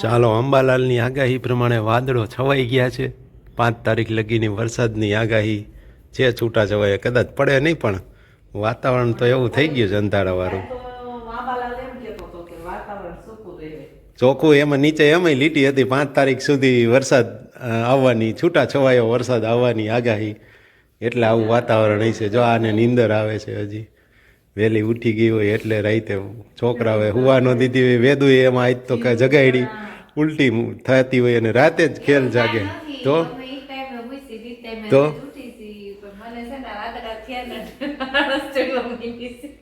ચાલો અંબાલાલની આગાહી પ્રમાણે વાદળો છવાઈ ગયા છે. પાંચ તારીખ લગીની વરસાદની આગાહી છે છૂટા છવાય કદાચ પડે નહીં પણ વાતાવરણ તો એવું થઈ ગયું છે અંધારાવાળું. ચોખ્ખું એમાં નીચે એમાંય લીટી હતી. પાંચ તારીખ સુધી વરસાદ આવવાની છૂટા છવાયો વરસાદ આવવાની આગાહી. એટલે આવું વાતાવરણ હશે. જો આને નીંદર આવે છે હજી. વહેલી ઉઠી ગઈ હોય એટલે રાતે છોકરાઓએ હુવા ન દીધી હોય વેદુએ એમાં આજ તો જગાડી ઉલટી થતી હોય અને રાતે જ ખેલ જાગે. તો? તો?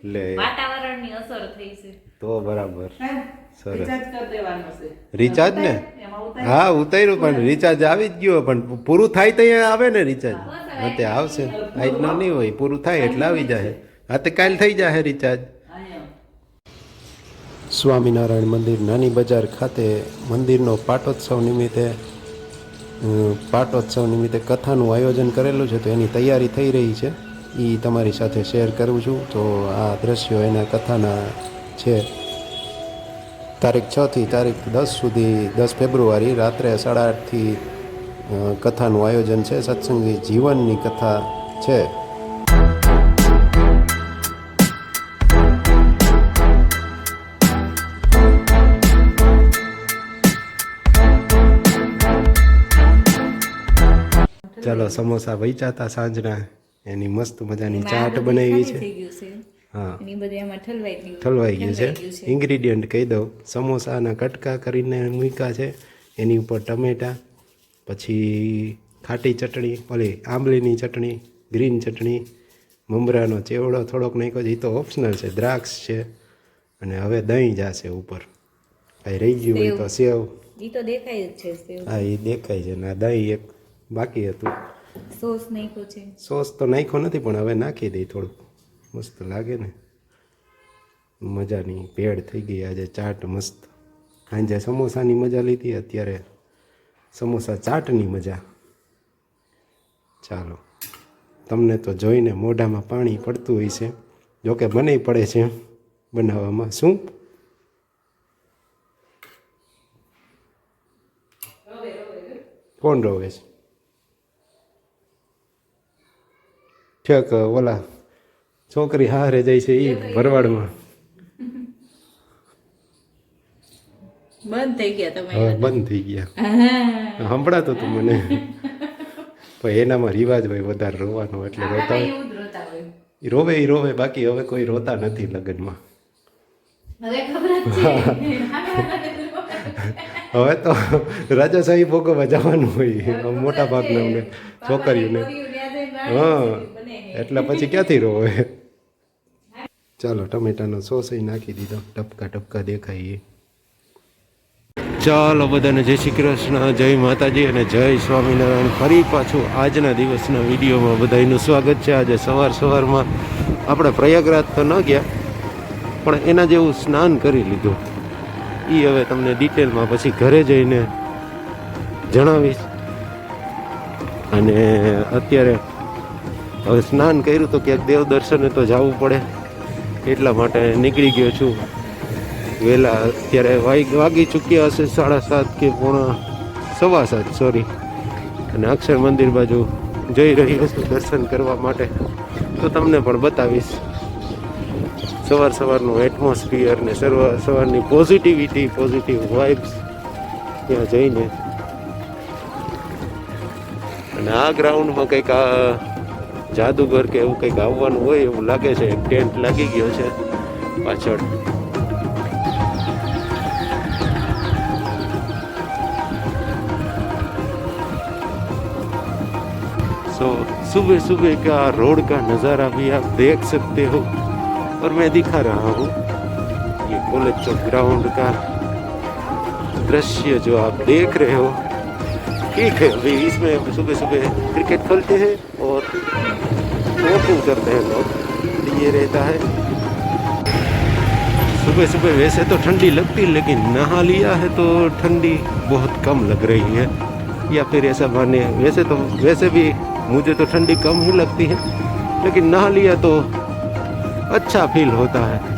લે. વાતાવરણની અસર થઈ છે. તો બરાબર. સરસ. રિચાર્જ કરી દેવાનું છે. રિચાર્જ ને? હા ઉતાર્યું પણ રિચાર્જ આવી જ ગયો પણ પૂરું થાય તો અહીંયા આવે ને રિચાર્જ હા તે આવશે. આજનો નહીં હોય પૂરું થાય એટલે આવી જાય. હા તે કાલ થઈ જાય રિચાર્જ સ્વામિનારાયણ મંદિર નાની બજાર ખાતે મંદિરનો પાટોત્સવ નિમિત્તે પાટોત્સવ નિમિત્તે કથાનું આયોજન કરેલું છે, તો એની તૈયારી થઈ રહી છે. એ તમારી સાથે શેર કરું છું. તો આ દ્રશ્યો એના કથાના છે. તારીખ છથી તારીખ દસ સુધી દસ ફેબ્રુઆરી રાત્રે સાડા આઠથી કથાનું આયોજન છે. સત્સંગી જીવનની કથા છે. ચાલો સમોસા વેચાતા સાંજના. એની મસ્ત મજાની ચાટ બનાવી છે. હા. ઠલવાઈ ગયું. છે. ઇન્ગ્રીડિયન્ટ કહી દઉં. સમોસાના કટકા કરીને મૂક્યા છે. એની ઉપર ટમેટા પછી ખાટી ચટણી ઓલી આંબલીની ચટણી ગ્રીન ચટણી મમરાનો ચેવડો થોડોક નાખ્યો છે. એ તો ઓપ્શનલ છે દ્રાક્ષ છે. અને હવે દહીં જશે ઉપર. કાંઈ રહી ગયું હોય તો સેવ. એ તો દેખાય જ છે હા એ દેખાય છે. ને આ દહીં એક બાકી હતું. સોસ નાખ્યો છે. સોસ તો નાખ્યો નથી પણ હવે નાખી દઈ થોડુંક. મસ્ત લાગે ને. મજાની ભેળ થઈ ગઈ આજે ચાટ મસ્ત. સાંજે સમોસાની મજા લીધી અત્યારે સમોસા ચાટની મજા. ચાલો. તમને તો જોઈને મોઢામાં પાણી પડતું હોય છે. જોકે મને પડે છે બનાવવામાં. શું? કોણ રોવે છે? ઠેક ઓલા છોકરી હારે જાય છે એ ભરવાડમાં. બંધ થઈ ગયા તમે બંધ થઈ ગયા. સંભળાતું તું મને. પણ એનામાં રિવાજ હોય વધારે રોવાનો એટલે રોતા હોય. રોવે એ રોવે બાકી હવે કોઈ રોતા નથી લગ્નમાં. હવે તો રાજા છે. હવે તો રાજાશાહી ભોગવવા જવાનું હોય મોટા ભાગના અમને છોકરીઓને. હા. એટલે પછી ક્યાંથી રોવે? ચાલો ટમેટાનો સોસ એ નાખી દીધો. ટપકા ટપકા દેખાઈએ. ચાલો બધાને જય શ્રી કૃષ્ણ, જય માતાજી અને જય સ્વામિનારાયણ. ફરી પાછું આજના દિવસના વિડીયોમાં બધાનું સ્વાગત છે. આજે સવાર સવારમાં આપણે પ્રયાગરાજ તો ન ગયા, પણ એના જેવું સ્નાન કરી લીધું. એ હવે તમને ડિટેલમાં પછી ઘરે જઈને જણાવીશ. અને અત્યારે હવે સ્નાન કર્યું તો ક્યાંક દેવ દર્શને તો જવું પડે. એટલા માટે નીકળી ગયો છું. વહેલા અત્યારે વાગી વાગી ચૂક્યા હશે સાડા સાત કે પોણા સવા સાત સોરી અને અક્ષર મંદિર બાજુ જઈ રહ્યો છું દર્શન કરવા માટે. તો તમને પણ બતાવીશ. સવાર સવારનું એટમોસ્ફિયર ને સવાર સવારની પોઝિટિવિટી પોઝિટિવ વાઇબ્સ ત્યાં જઈને. અને આ ગ્રાઉન્ડમાં કંઈક આ જાદુગર કે એવું કંઈક આવવાનું હોય એવું લાગે છે એક ટેન્ટ લાગી ગયો છે પાછળ सो सुबह सुबह का रोड का नज़ारा भी आप देख सकते हो और मैं दिखा रहा हूँ ये कॉलेज चौक ग्राउंड का दृश्य जो आप देख रहे हो ठीक है अभी इसमें सुबह सुबह क्रिकेट खेलते हैं और वॉकिंग करते हैं लोग ये रहता है सुबह सुबह वैसे तो ठंडी लगती लेकिन नहा लिया है तो ठंडी बहुत कम लग रही है या फिर ऐसा माने वैसे तो वैसे भी मुझे तो ठंडी कम ही लगती है लेकिन नहा लिया तो अच्छा फील होता है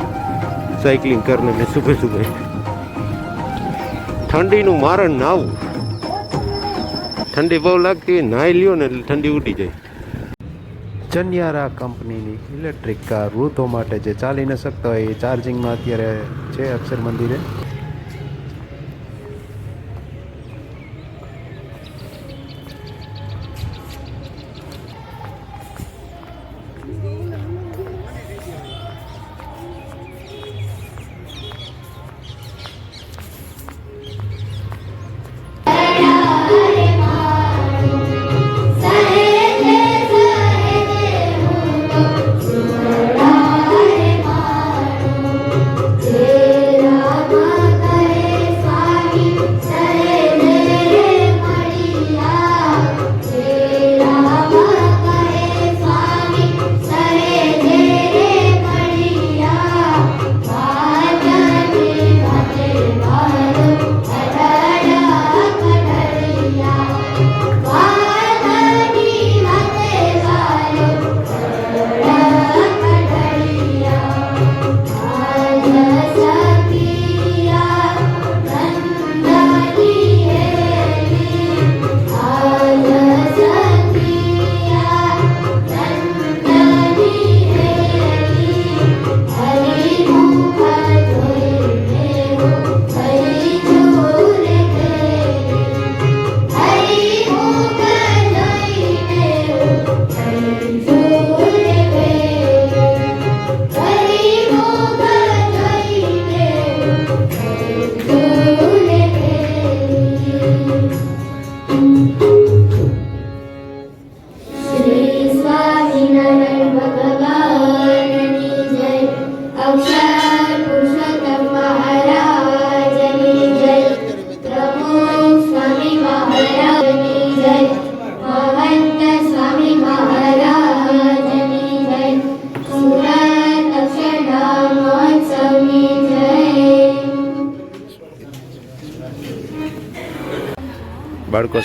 साइकिलिंग करने में सुबह सुबह ઠંડીનું મારણ નાવું ઠંડી બહુ લાગતી હોય, નાહી લ્યો ને એટલે ઠંડી ઉડી જાય. જન્યારા કંપનીની ઇલેક્ટ્રિક કાર વૃદ્ધો માટે જે ચાલી ન શકતા હોય, એ ચાર્જિંગમાં અત્યારે છે અક્ષર મંદિરે.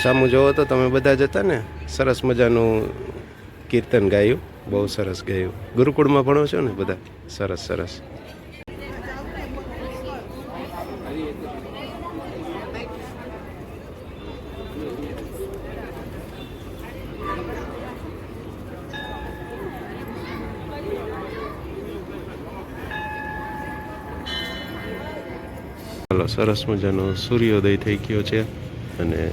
સામું જોવો તો તમે બધા જ હતા ને, સરસ મજાનું કીર્તન ગાયું, બહુ સરસ ગાયું. ગુરુકુળમાં ભણો છો ને બધા? સરસ સરસ. ચાલો સરસ મજાનો સૂર્યોદય થઈ ગયો છે અને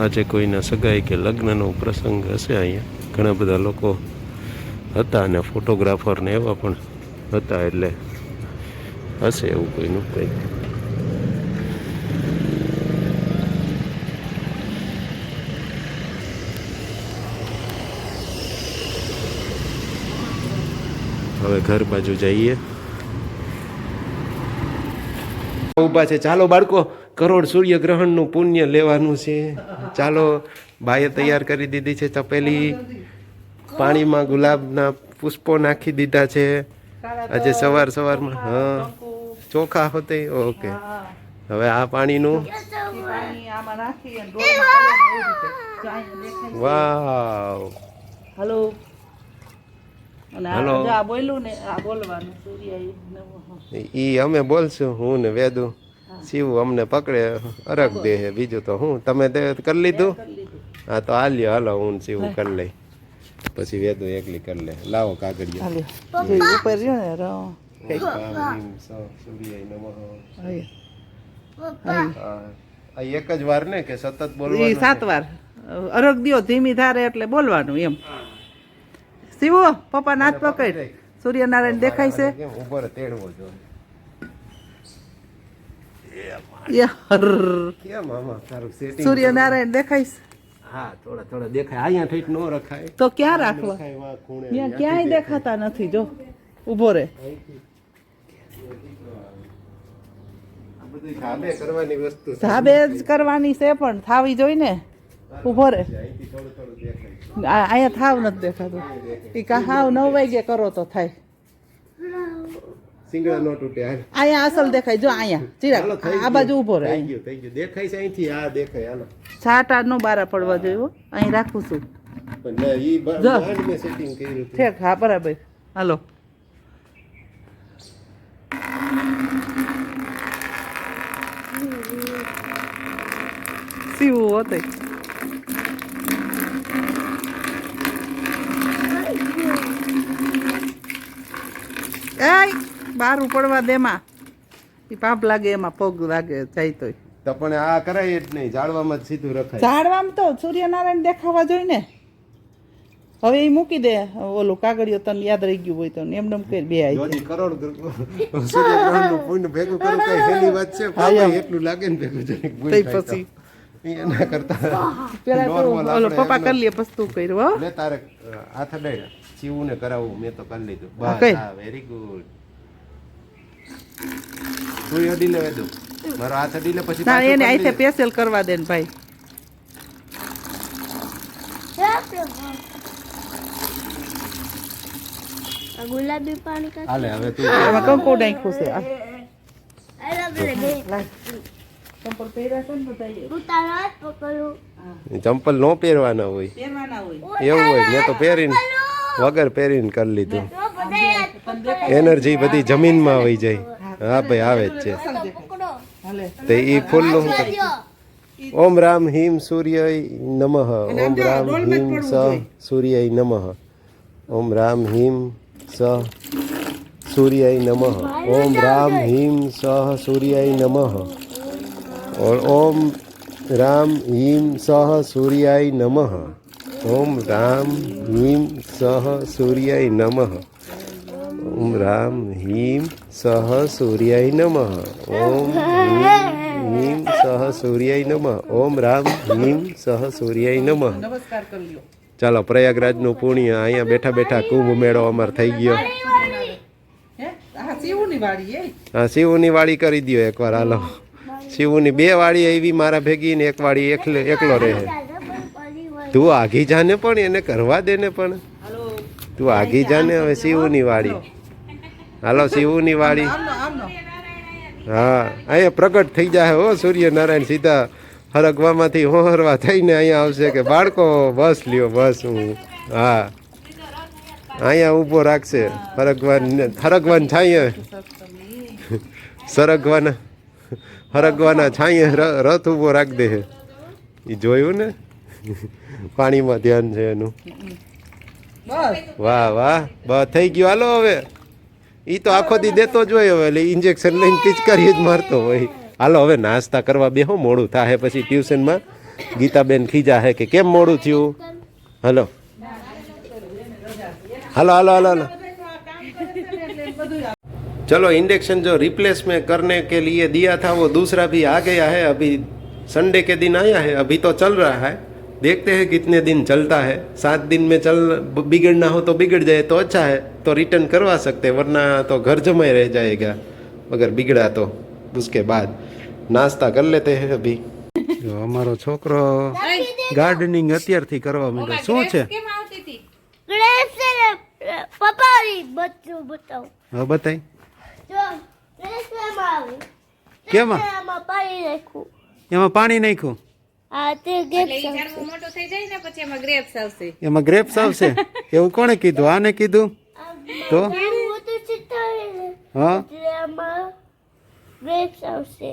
આજે કોઈના સગાઈ કે લગ્નનો પ્રસંગ હશે અહીંયા. ઘણા બધા લોકો હતા અને ફોટોગ્રાફર ને એવા પણ હતા એટલે હશે એવું કોઈનું કંઈક હવે ઘર બાજુ જઈએ. ઊભા છે. ચાલો બાળકો. કરોડ સૂર્યગ્રહણનું પુણ્ય લેવાનું છે. ચાલો બાએ તૈયાર કરી દીધી છે તપેલી. પાણીમાં ગુલાબના પુષ્પો નાખી દીધા છે. આજે સવાર સવારમાં હા. ચોખા હોતે ઓકે. હવે આ પાણીનું. વાવ. હલો. હલો. બોલવાનું ઈ અમે બોલશું હું ને વેદુ. શિવ અમને પકડે અરગ દે હે બીજું તો હું તમે તે કરી લીધું? હા તો હાલ્યો હાલો હું શિવ કરી લઈ. પછી વેદુ એકલી કરી લે. લાવો કાગળિયા. ઉપર રહ્યો ને રો. કંઈક. ઓમ સ- સૂર્યાય નમઃ. અહીં. હા. આ એક જ વાર ને કે સતત ઈ બોલવાનું સાત વાર. અરગ દિયો ધીમી ધારે એટલે બોલવાનું એમ. શિવો પપ્પા નાથ પકડ. સૂર્યનારાયણ દેખાય છે. ઉપર ઊભો તેડવો જો? યર. કેમ આમાં તારું setting સૂર્યનારાયણ દેખાય છે? હા થોડા થોડા દેખાય. અહીંયા ઠીક નો રખાય. તો ક્યાં રાખવા? ત્યાં ક્યાંય દેખાતા નથી જો. ઊભો રે. ધાબે જ કરવાની છે પણ થાવી જોઈ ને. ઊભો રે. અહીંયા થાવ નથી દેખાતું. ઈ કા હાવ નવ વાગે કરો તો થાય. સિંગડા નો તૂટે. અહીંયા અસલ દેખાય. જો અહીંયા. ચિરાગ આ બાજુ ઊભો રહે. થઈ. ગયું થઈ ગયું દેખાય છે અહીંથી આ દેખાય હાલો. છાટા નો બારા પડવા જોઈએ હો. અહીં રાખું છું. પણ ઈ કર્યું. હા બરાબર. હાલો. સીવું હોતે. એય! બારું પડવા દેમાં એ પાપ લાગે એમાં પગ લાગે જાય તોય. તો પણ આ કરાય જ નહીં જ સીધું રખાય. ઝાડવામાં તો સૂર્યનારાયણ દેખાવા જોઈએ ને. હવે એ મૂકી દે ઓલું કાગળિયો તને યાદ રહી ગયું હોય તો એમ નમ કરી બે આવી કરોડ સૂર્યગ્રહણનું પુણ્ય ભેગું કરું કઈ હેલી વાત છે એટલું લાગે ને ભેગું જરીક. પછી. એના કરતા પેલા તો ઓલો પપ્પા કરી લે પછી તું કર્યું હો. લે તારે હાથ અડાય જીવું ને કરાવવું મેં તો કરી લીધું. બસ વેરી ગુડ તું અડી લે વેદુ મારો હાથ અડી લે પછી ના એને આઈથે પેસેલ કરવા દે ને ભાઈ. ગુલાબી પાણી કા હાલે હવે તું એમાં કંકુ નાખ્યું છે પકડું. ચંપલ નો પહેરવાના હોય. એવું હોય મેં તો પહેરીને વગર પહેરીને કરી લીધું. એનર્જી બધી જમીનમાં આવી જાય. હા ભાઈ આવે જ છે. તે ઈ ફૂલનું ઓમ રામ હિમ સૂર્ય નમઃ. ઓમ રામ હિમ સ સૂર્ય નમઃ. ઓમ રામ હિમ સ સૂર્ય નમઃ. ઓમ રામ હિમ સહ સૂર્ય નમઃ. ઓર ઓમ રામ હિમ સહ સૂર્યાય નમઃ. ઓમ રામ હિમ સહ સૂર્યાય નમઃ. ઓમ રામ હિમ સહ સૂર્ય નમઃ. ઓમ હિમ હિમ સહ સૂર્યાય નમઃ. ઓમ રામ હિમ સહ સૂર્યાય નમઃ. ચાલો પ્રયાગરાજનું પુણ્ય અહીંયા બેઠા બેઠા કુંભ મેળો અમાર થઈ ગયો. હા? શિવની વાળી કરી દો એકવાર હાલો. શિવની બે વાળી એવી મારા ભેગી ને એક વાળી એકલો એકલો રહે. તું આઘી જાને પણ એને કરવા દે ને પણ તું આઘી જાને હવે શિવની વાળી હાલો શિવની વાડી. હા અહીંયા પ્રગટ થઈ જાય હો સૂર્યનારાયણ સીધા હરગવામાંથી હોહરવા થઈને અહીંયા આવશે કે બાળકો બસ લ્યો બસ હું. હા. અહીંયા ઊભો રાખશે. હરગવાન હરગવાન છાંયે. સરગવાના હરગવાના છાંયે રથ ઊભો રાખી દે. એ જોયું ને? પાણીમાં ધ્યાન છે એનું. વાહ વાહ. બસ થઈ ગયું. હાલો હવે. ઈ તો આખો દી દેતો જ હોય હવે એટલે ઇન્જેક્શન લઈને પિચકારી જ મારતો હોય હાલો હવે નાસ્તા કરવા બેહો મોડું થાય પછી ટ્યુશનમાં ગીતાબેન ખીજા હે કે કેમ મોડું થયું હલો હાલો હાલો હાલો હાલો चलो इंडक्शन जो रिप्लेस में करने के लिए दिया था वो दूसरा भी आ गया है अभी संडे के दिन आया है अभी तो चल रहा है देखते हैं कितने दिन चलता है सात दिन में चल बिगड़ना हो तो बिगड़ जाए तो अच्छा है तो रिटर्न करवा सकते हैं वरना तो घर जमा रह जाएगा अगर बिगड़ा तो उसके बाद नाश्ता कर लेते हैं अभी જો અમારો છોકરો ગાર્ડનિંગ અત્યારથી કરવા માંડ્યો શું છે કેમ આવતી હતી ગ્રેપ્સ અને પપારી બધું બતાવું હવે બતાય જો ગ્રેપ્સ એમાં આવે કેમાં એમાં પાણી નાખું એમાં પાણી નાખ્યું આ તે ગ્રેપ્સ ઝાડવું મોટું થઈ જાય ને પછી એમાં ગ્રેપ્સ આવશે. એમાં ગ્રેપ્સ આવશે? એવું કોણે કીધું? આને કીધું? તો?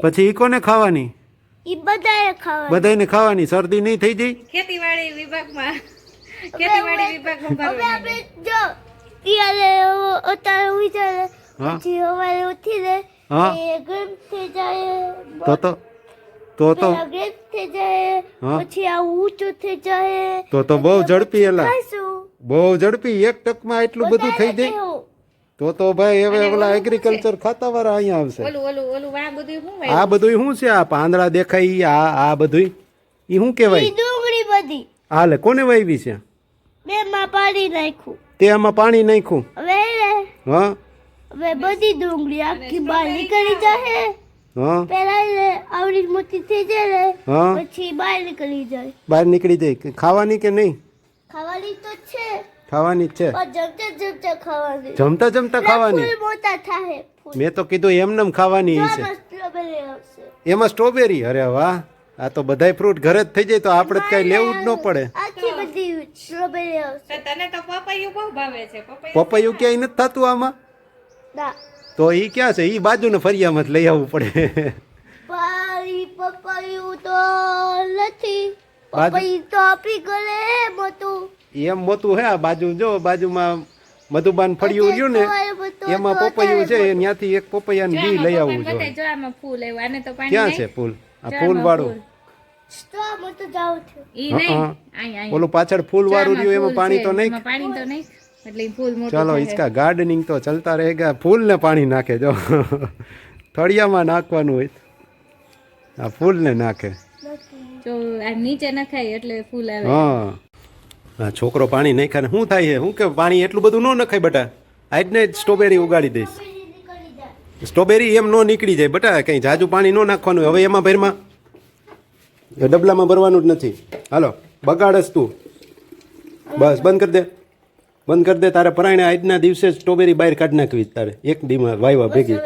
પછી ઈ કોને ખાવાની? બધાને ખાવાની. શરદી નહીં થઈ જાય ખેતીવાડી વિભાગમાં. ખેતીવાડી વિભાગમાં જો અત્યારે હા. ગરમ જાય. તો તો તો તો થઈ જાય પછી આ ઊંચું થઈ જાય તો તો બહુ ઝડપી એલા. બહુ ઝડપી એક ટકમાં એટલું બધું થઈ જાય. તો તો ભાઈ હવે ઓલા એગ્રીકલ્ચર ખાતા વાળા અહીંયા આવશે. ઓલું ઓલું ઓલું આ બધું શું આ બધું શું છે? આ પાંદડા દેખાય આ આ બધું ઈ શું કેવાય કહેવાય ડુંગળી બધી. હાલે કોને વાવી છે? બે માં પાણી નાખ્યું. તે આમાં પાણી નાખ્યું? હવે હા? હવે બધી ડુંગળી આખી બહાર નીકળી જશે. હા? પેલા આવડી મોટી થઈ જાય ને હા? પછી બહાર નીકળી જાય. બહાર નીકળી જાય ખાવાની કે નહીં? ખાવાની તો છે. ખાવાની જ છે. પણ જમતા જમતા ખાવાની. જમતા જમતા ખાવાની? ફૂલ મોટા થાય મેં તો કીધું એમનેમ ખાવાની છે. એમાં સ્ટ્રોબેરી અરે વાહ. આ તો બધાય ફ્રૂટ ઘરે જ થઈ જાય તો આપણે કઈ લેવું જ ન પડે. આખી બધી સ્ટ્રોબેરી આવશે. તને તો પપૈયું બહુ ભાવે છે પપૈયું પપૈયું ક્યાંય નથી થતું આમાં? ના. તો ઈ ક્યાં છે? ઈ બાજુને ફરિયામાં જ લઈ આવવું પડે. પપૈયું તો નથી. પપૈયું તો આપી ગળે મોટું એમ મોતું હે આ બાજુ જો બાજુમાં મધુબાન ફળિયું રહ્યું ને એમાં પપૈયું છે ત્યાંથી એક પપૈયાનું બી લઈ આવવું જોઈએ. જો આમાં ફૂલ આવ્યું આને તો પાણી ક્યાં છે ફૂલ? આ ફૂલ વાળું? મોટું ઓલું પાછળ ફૂલ વાળું રહ્યું એમાં પાણી તો નહીં? પાણી તો નહીં એટલે ઈ ફૂલ મોટું ચાલો ઈચકા ગાર્ડનિંગ તો ચલતા રહેગા ફૂલ ને પાણી નાખે જો. થળિયામાં નાખવાનું હોય આ ફૂલ ને નાખે આ નીચે નખાય એટલે ફૂલ આવે. હા. આ છોકરો પાણી નહીં ખાને શું થાય છે? શું કે પાણી એટલું બધું ન નખાય બટા. આજને જ સ્ટ્રોબેરી ઉગાડી દઈશ. સ્ટ્રોબેરી એમ ન નીકળી જાય. બટા કંઈ જાજુ પાણી ન નાખવાનું હવે એમાં ભરમાં? એ ડબલામાં ભરવાનું જ નથી. હાલો બગાડસ તું. બસ બંધ કરી દે. બંધ કરી દે. તારે પરાયણે આજના દિવસે સ્ટ્રોબેરી બહાર કાઢી નાખવી તારે. એક દીમાં વાયવા ભેગી.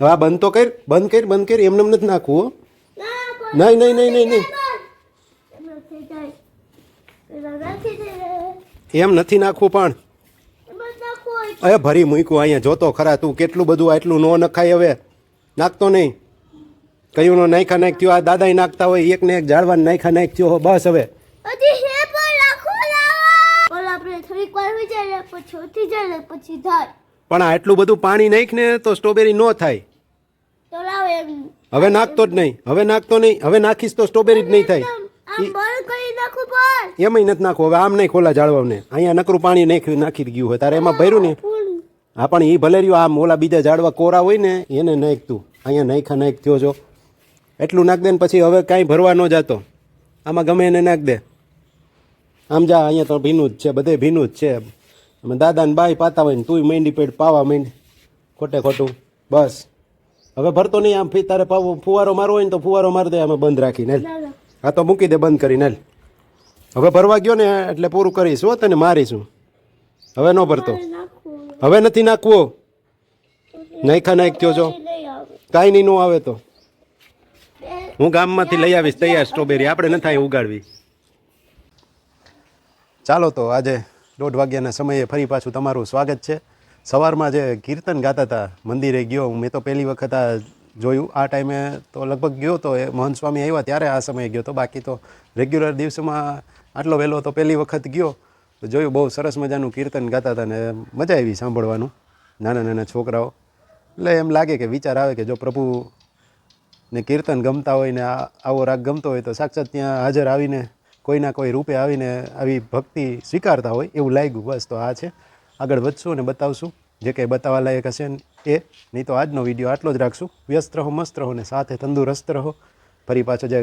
હા બંધ તો કર. બંધ કર બંધ કર. એમને નથી નાખવું હો. નહીં નહીં નહીં નહીં નહીં. એમ નથી નાખવું પણ. અરે ભરી મૂક્યું અહીંયા જોતો ખરા તું કેટલું બધું આટલું ન નખાય હવે. નાખતો નહીં. કયું નો નાખ્યા નાખ થયો આ દાદા નાખતા હોય એક ને એક જાળવા નાખ્યા નાખ થયો હો, બસ હવે. પણ આટલું બધું પાણી નાખ ને તો સ્ટ્રોબેરી ન થાય. હવે નાખતો જ નહીં. હવે નાખતો નહીં. હવે નાખીશ તો સ્ટ્રોબેરી જ નહીં થાય. એમાં નાખું નથી નાખવું. હવે આમ નહીં ખોલા જાળવાને અહીંયા નકરું પાણી નાખી નાખી ગયું હોય. તારે એમાં ભર્યું ને? હા પણ એ ભલે રહ્યું આમ ઓલા બીજા ઝાડવા કોરા હોય ને એને નાખતું અહીંયા નાખ્યા નાખ થયો છો એટલું નાખ દે ને પછી હવે કાંઈ ભરવા ન જાતો. આમાં ગમે એને નાખ દે. આમ જા અહીંયા તો ભીનું જ છે બધે ભીનું જ છે. અમે દાદાને બાઈ પાતા હોય ને તુંય મેંડી પેટ પાવા માંડ. ખોટે ખોટું. બસ. હવે ભરતો નહીં આમ ફી તારે ફુવારો મારવો હોય ને તો ફુવારો મારી દે અમે બંધ રાખીને હા તો મૂકી દે બંધ કરીને હવે ભરવા ગયો ને એટલે પૂરું કરીશું હો તને મારીશું. હવે ન ભરતો. હવે નથી નાખવો. નાખા નાખ થયો છો. કાંઈ નહીં નો આવે તો. હું ગામમાંથી લઈ આવીશ તૈયાર સ્ટ્રોબેરી આપણે ન થાય ઉગાડવી. ચાલો તો આજે દોઢ વાગ્યાના સમયે ફરી પાછું તમારું સ્વાગત છે. સવારમાં જે કીર્તન ગાતા હતા, મંદિરે ગયો મેં તો પહેલી વખત આ જોયું. આ ટાઈમે તો લગભગ ગયો તો એ મહંત સ્વામી આવ્યા ત્યારે આ સમયે ગયો તો. બાકી તો રેગ્યુલર દિવસમાં આટલો વહેલો તો પહેલી વખત ગયો. તો જોયું બહુ સરસ મજાનું કીર્તન ગાતા હતા ને મજા આવી સાંભળવાનું, નાના નાના છોકરાઓ. એટલે એમ લાગે કે વિચાર આવે કે જો પ્રભુ ને કીર્તન ગમતા હોય ને આવો રાગ ગમતો હોય તો સાક્ષાત ત્યાં હાજર આવીને કોઈના કોઈ રૂપે આવીને આવી ભક્તિ સ્વીકારતા હોય એવું લાગ્યું. બસ તો આ છે. આગળ વધશું અને બતાવશું. જે કંઈ બતાવવા લાયક હશે એ, નહીં તો આજનો વીડિયો આટલો જ રાખશું. વ્યસ્ત રહો, મસ્ત રહો ને સાથે તંદુરસ્ત રહો. ફરી પાછો જે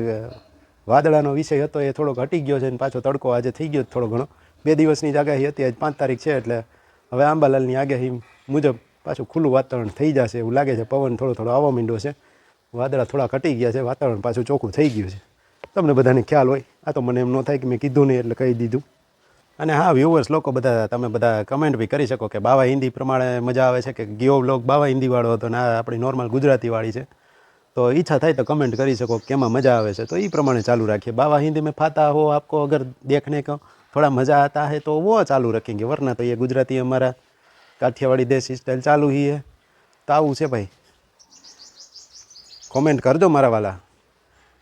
વાદળાનો વિષય હતો એ થોડોક હટી ગયો છે ને પાછો તડકો આજે થઈ ગયો થોડો ઘણો. બે દિવસની જ આગાહી હતી, આજ પાંચ તારીખ છે એટલે હવે આંબાલાલની આગાહી મુજબ પાછું ખુલ્લું વાતાવરણ થઈ જશે એવું લાગે છે. પવન થોડો થોડો આવવા માંડ્યો છે. વાદળા થોડા ઘટી ગયા છે, વાતાવરણ પાછું ચોખ્ખું થઈ ગયું છે. તમને બધાને ખ્યાલ હોય, આ તો મને એમ ન થાય કે મેં કીધું નહીં એટલે કહી દીધું. અને હા વ્યુઅર્સ લોકો બધા, તમે બધા કમેન્ટ બી કરી શકો કે બાવા હિન્દી પ્રમાણે મજા આવે છે કે ગીઓ બ્લોગ બાવા હિન્દીવાળો હતો ને આ આપણી નોર્મલ ગુજરાતીવાળી છે. તો ઈચ્છા થાય તો કમેન્ટ કરી શકો કેમાં મજા આવે છે. તો એ પ્રમાણે ચાલુ રાખીએ. બાવા હિન્દી મેં ફાતા હો આપકો અગર દેખને કહો. થોડા મજા આતા હે તો વો ચાલુ રखेंगे વરના તો એ ગુજરાતી અમારા કાઠિયાવાડી દેશી સ્ટાઇલ ચાલુ હી હે. તો આવું છે ભાઈ. કોમેન્ટ કરજો મારા વાલા.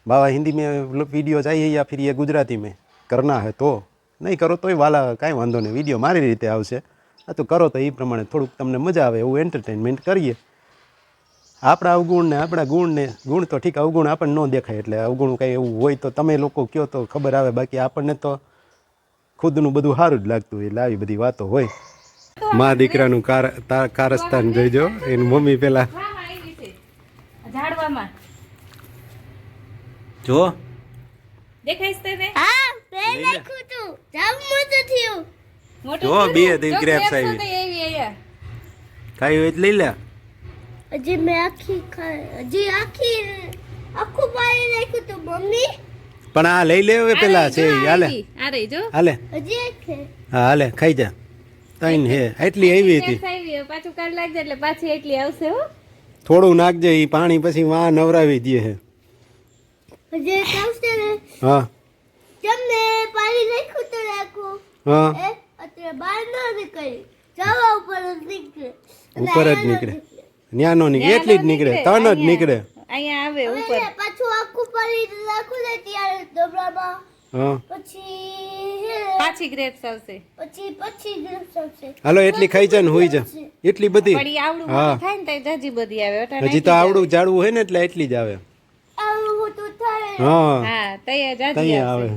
બાવા હિન્દી મેં વીડિયો चाहिए या फिर એ ગુજરાતી મેં. કરના હે તો. નહીં કરો તોય વાલા કાંઈ વાંધો નહીં વીડિયો મારી રીતે આવશે. આ તો કરો તો એ પ્રમાણે થોડુંક તમને મજા આવે એવું એન્ટરટેનમેન્ટ કરીએ. આપણા અવગુણને આપણા ગુણને ગુણ તો ઠીક અવગુણ આપણને ન દેખાય એટલે અવગુણ કંઈ એવું હોય તો તમે લોકો કહો તો ખબર આવે બાકી આપણને તો ખુદનું બધું સારું જ લાગતું હોય એટલે આવી બધી વાતો હોય. મા દીકરાનું કાર તા- કારસ્તાન જોઈજો. એની મમ્મી પેલા છે ઝાડવામાં. જો. દેખાઈશ તને? હા તું. જામ મોટું થયું મોટું જો, બે ને? ગ્રેપ્સ આવી. ખાઈ હોય લઈ લે. હજી મેં આખી ખાઈ હજી આખી આખું પાણી નાખ્યું તો મમ્મી. પણ આ લઈ લે હવે પેલા છે હાલે. આ રહી જો. હાલે. હજી એક છે હા હાલે. ખાઈ જા. તૈન હે. એટલી આવી હતી. પાછું કાલ લાગજે એટલે પાછી એટલી આવશે હો. થોડું નાખજે એ પાણી પછી વા નવરાવી દે હે. હજી આવશે ને? હા. તમને પાણી નાખ્યું તો નાખું હા. અત્યારે બહાર ન નીકળી. જવા ઉપર જ નીકળે. ઉપર જ નીકળે. ન નો નીકળે એટલી જ નીકળે. ત્રણ જ નીકળે. અહીંયા આવે ઉપર. પાછું આખું પાણી રાખું ને ત્યારે ડબરામાં. હા. પછી પાછી ગ્રેપ્સ આવશે. પછી પછી ગ્રેપ્સ આવશે. હાલો એટલી ખાઈ જાય ને હોઈ જા. એટલી બધી. આવડું થાય ને તો જાજી બધી આવે. હજી તો આવડું જાડવું હોય ને એટલે એટલી જ આવે. આવું મોટું થાય. હા. હા તૈયાર જાજી આવે.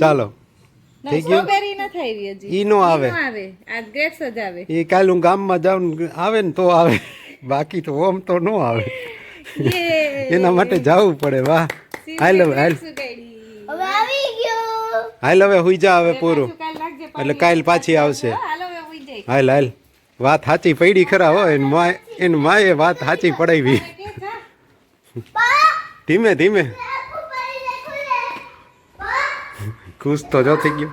ચાલો. થઈ ગયું? સ્ટ્રોબેરી ન થઈ હજી. ઈ નો આવે. આવે. આ ગ્રેપ્સ જ આવે. એ કાલ હું ગામમાં જાઉં ને આવે ને તો આવે. બાકી તો ઓમ તો ન આવે. એના માટે જવું પડે વાહ. હાલ હવે હાલ? હવે આવી ગયો. હાલ હવે હુઈ જા હવે પૂરું. એટલે કાલ પાછી આવશે. હાલો હાલ વાત સાચી પડી ખરા હોય એને માય એને માએ વાત સાચી પડાવી. કે જા. પા ધીમે ધીમે આખું પડી રાખું ને પા ખુશ તો જો થઈ ગયો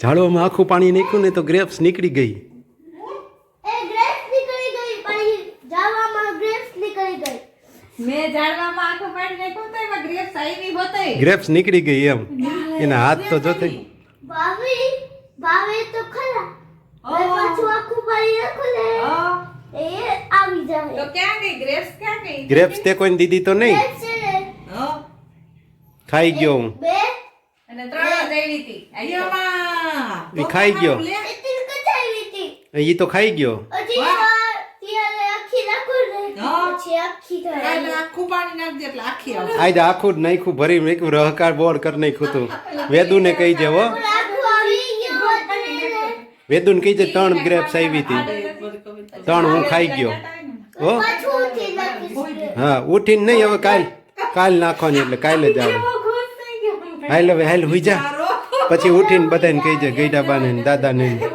ઝાડવામાં આખું પાણી નીકળ્યું ને તો ગ્રેપ્સ નીકળી ગઈ. ગ્રેપ્સ નીકળી ગઈ પછી જાવામાં ગ્રેપ્સ નીકળી ગઈ મેં ઝાડવામાં આખો પાડી નાખ્યો તો એમાં ગ્રેપ્સ આવી હોતઈ. ગ્રેપ્સ નીકળી ગઈ એમ. એના હાથ તો જો થઈ ભાવી ભાવે તો ખરા. પાછું આખું પાણી એ આવી તો જાય ક્યાં ગઈ? ગ્રેપ્સ ક્યાં ગઈ? ગ્રેપ્સ તે કોઈને દીધી તો નહીં? ખાઈ ગયો હું. બે. અને ત્રણ જઈ હતી. એ ખાઈ ગયો. એ તો ખાઈ ગયો. આખી નાખ્યું ભરી નાખ્યું રહકાર બોર્ડ કરી નાખ્યું તું. વેદુને કહી દે હો. આખું આવી ગયું અને વેદુને કહી દે ત્રણ ગ્રેપ્સ આવી હતી. ત્રણ હું ખાઈ ગયો. હો? પાછું ઉઠી નાખીશ હા ઉઠીને નહીં હવે કાલ કાલ નાખવાની એટલે કાલે જ આવે. હાલ હવે હાલ હુઈ જા. પછી ઉઠીને બધાને કહી દે ગઈડા બાને ને દાદાને ને.